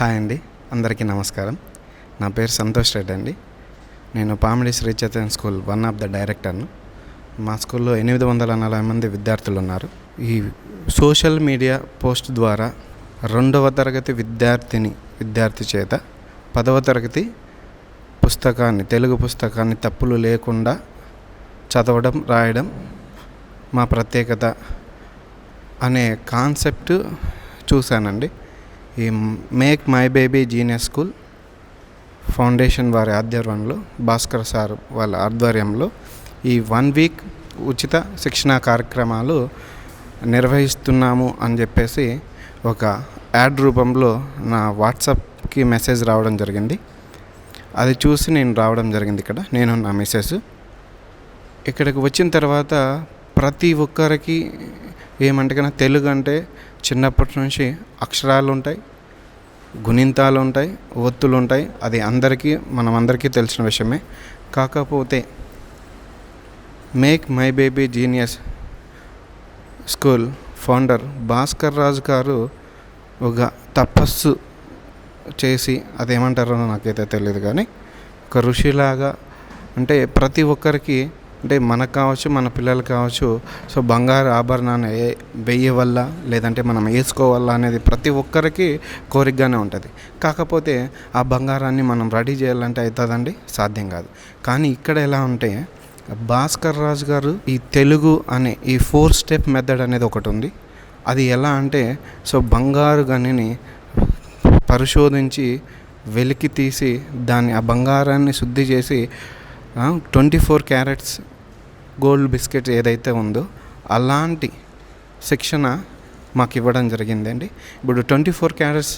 Hi అండి అందరికీ నమస్కారం. నా పేరు సంతోష్ రెడ్డి అండి. నేను Pamidi Sri Chaitanya school one of the డైరెక్టర్ను. మా స్కూల్లో ఎనిమిది వందల నలభై మంది విద్యార్థులు ఉన్నారు ఈ సోషల్ మీడియా పోస్ట్ ద్వారా రెండవ తరగతి విద్యార్థిని విద్యార్థి చేత పదవ తరగతి పుస్తకాన్ని తెలుగు పుస్తకాన్ని తప్పులు లేకుండా చదవడం రాయడం మా ప్రత్యేకత అనే కాన్సెప్ట్ చూశానండి. ఈ make my baby genius school foundation వారి ఆధ్వర్యంలో భాస్కర్ సార్ వాళ్ళ ఆధ్వర్యంలో ఈ వన్ వీక్ ఉచిత శిక్షణా కార్యక్రమాలు నిర్వహిస్తున్నాము అని చెప్పేసి ఒక యాడ్ రూపంలో నా వాట్సాప్కి మెసేజ్ రావడం జరిగింది. అది చూసి నేను రావడం జరిగింది ఇక్కడ. నేను నా మెసేజ్. ఇక్కడికి వచ్చిన తర్వాత ప్రతి ఒక్కరికి ఏమంటే కన్నా తెలుగు అంటే చిన్నప్పటి నుంచి అక్షరాలు ఉంటాయి గుణింతాలు ఉంటాయి ఒత్తులు ఉంటాయి. అది అందరికీ మనం అందరికీ తెలిసిన విషయమే. కాకపోతే make my baby genius school founder Bhaskar Raju గారు ఒక తపస్సు చేసి అదేమంటారో నాకైతే తెలియదు కానీ ఒక ఋషిలాగా అంటే ప్రతి ఒక్కరికి అంటే మనకు కావచ్చు మన పిల్లలు కావచ్చు సో బంగారు ఆభరణాన్ని వేయవల్ల లేదంటే మనం వేసుకోవాలా అనేది ప్రతి ఒక్కరికి కోరికగానే ఉంటుంది. కాకపోతే ఆ బంగారాన్ని మనం రెడీ చేయాలంటే అవుతుందండి? సాధ్యం కాదు. కానీ ఇక్కడ ఎలా ఉంటే భాస్కర్ రాజు గారు ఈ తెలుగు అనే ఈ ఫోర్ స్టెప్ మెథడ్ అనేది ఒకటి ఉంది. అది ఎలా అంటే సో బంగారు గనిని పరిశోధించి వెలికి తీసి దాన్ని ఆ బంగారాన్ని శుద్ధి చేసి twenty four carats gold biscuit ఏదైతే ఉందో అలాంటి శిక్షణ మాకు ఇవ్వడం జరిగిందండి. ఇప్పుడు ట్వంటీ ఫోర్ క్యారెట్స్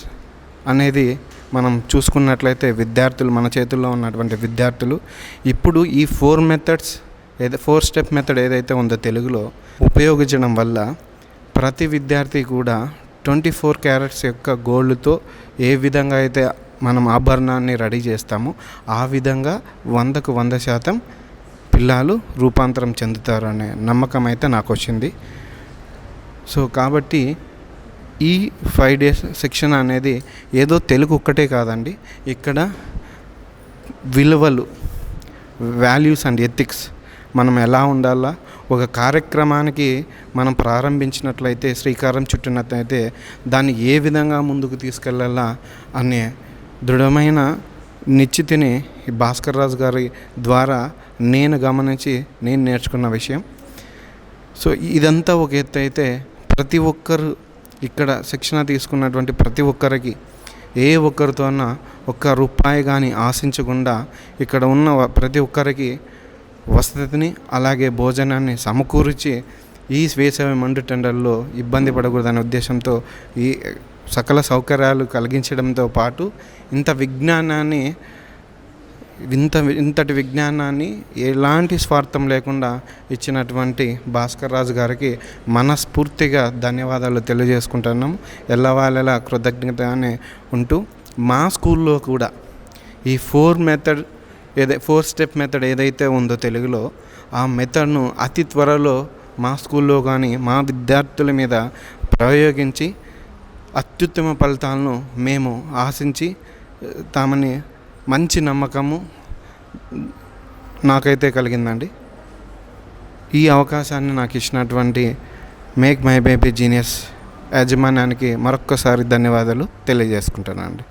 అనేది మనం చూసుకున్నట్లయితే విద్యార్థులు మన చేతుల్లో ఉన్నటువంటి విద్యార్థులు ఇప్పుడు ఈ ఫోర్ మెథడ్స్ ఏదో ఫోర్ స్టెప్ మెథడ్ ఏదైతే ఉందో తెలుగులో ఉపయోగించడం వల్ల ప్రతి విద్యార్థి కూడా ట్వంటీ ఫోర్ క్యారెట్స్ యొక్క గోల్డ్తో ఏ విధంగా అయితే మనం ఆభరణాన్ని రెడీ చేస్తామో ఆ విధంగా వందకు వంద శాతం పిల్లలు రూపాంతరం చెందుతారు అనే నమ్మకం అయితే నాకు వచ్చింది. సో కాబట్టి ఈ ఫైవ్ డేస్ శిక్షణ అనేది ఏదో తెలుగు ఒక్కటే కాదండి. ఇక్కడ విలువలు వాల్యూస్ అండ్ ఎథిక్స్ మనం ఎలా ఉండాలా ఒక కార్యక్రమానికి మనం ప్రారంభించినట్లయితే శ్రీకారం చుట్టినట్లయితే దాన్ని ఏ విధంగా ముందుకు తీసుకెళ్ళాలా అనే దృఢమైన నిశ్చితిని ఈ భాస్కర్ రాజు గారి ద్వారా నేను గమనించి నేను నేర్చుకున్న విషయం. సో ఇదంతా ఒక ఎత్తు అయితే ప్రతి ఒక్కరు ఇక్కడ శిక్షణ తీసుకున్నటువంటి ప్రతి ఒక్కరికి ఏ ఒక్కరితోన ఒక్క రూపాయి కానీ ఆశించకుండా ఇక్కడ ఉన్న వ- ప్రతి ఒక్కరికి వసతిని అలాగే భోజనాన్ని సమకూర్చి ఈ వేసవి మండు టెండర్లో ఇబ్బంది పడకూడదనే ఉద్దేశంతో ఈ సకల సౌకర్యాలు కలిగించడంతో పాటు ఇంత విజ్ఞానాన్ని ఇంత ఇంతటి విజ్ఞానాన్ని ఎలాంటి స్వార్థం లేకుండా ఇచ్చినటువంటి భాస్కర్ రాజు గారికి మనస్ఫూర్తిగా ధన్యవాదాలు తెలియజేసుకుంటున్నాము ఎల్లవాళ్ళలా కృతజ్ఞతగానే ఉంటూ మా స్కూల్లో కూడా ఈ ఫోర్ మెథడ్ ఏదై ఫోర్ స్టెప్ మెథడ్ ఏదైతే ఉందో తెలుగులో ఆ మెథడ్ను అతి త్వరలో మా స్కూల్లో కానీ మా విద్యార్థుల మీద ప్రయోగించి అత్యుత్తమ ఫలితాలను మేము ఆశించి తామని మంచి నమ్మకము నాకైతే కలిగిందండి. ఈ అవకాశాన్ని నాకు ఇచ్చినటువంటి మేక్ మై బేబీ జీనియస్ యాజమాన్యానికి మరొక్కసారి ధన్యవాదాలు తెలియజేసుకుంటున్నాను అండి